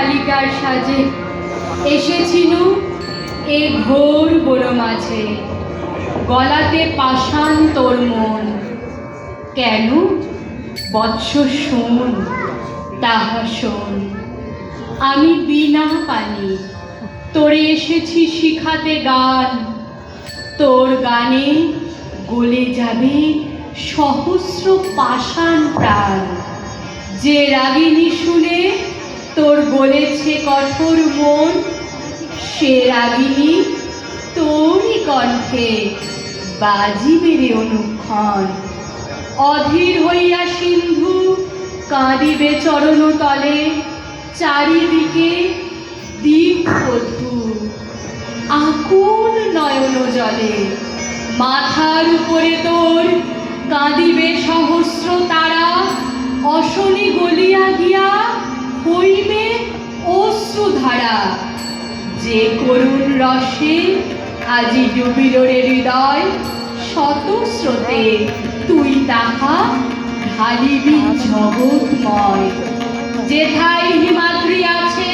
বালিকার সাজে এসেছিনু এ ঘোর বন মাঝে। গলাতে পাষাণ তোর মন। কেন বৎস শোন, তাহা শোন। আমি বিনা পানি, তোরে এসেছি শিখাতে গান। তোর গানে গলে যাবে সহস্র পাষাণ প্রাণ। যে রাগিনী শুনে তোর কঠোর মন, সে রাগিনী, তোরই কণ্ঠে বাজিবে রে অনুক্ষণ। অধীর হইয়া সিন্ধু কাঁদিবে চরণ তলে, চারিদিকে দীপবধূ। আকুল নয়ন জলে মাথার উপরে তোর কাঁদিবে সহস্র যে করুণ রসে আজি ডুবিল রে হৃদয় শত স্রোতে তুই তাহা ঢালিবি জগৎময়। যেথায় হিমাদ্রি আছে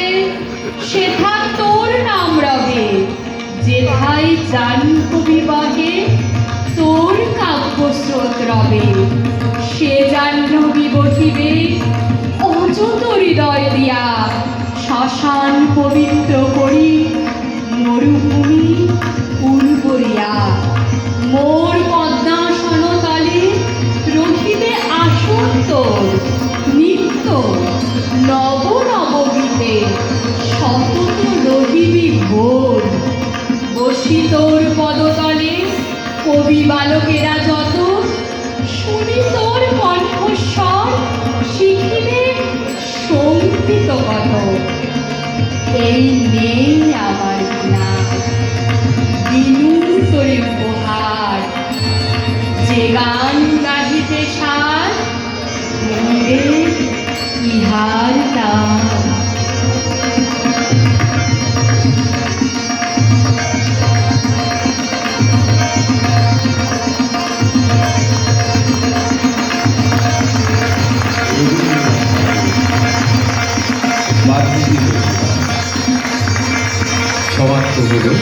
সেথা তোর নাম রবে, যেথায় জাহ্নবী পদতলে কবি বালকেরা যত শুনি তোর কণ্ঠস্বর শিখিবে সংগীত কত এই নেই আমার না দিনু তোরে উপহার। যে গান গাহিতে সার ইহার নাম বাল্মীকি সমাপ্ত হলো।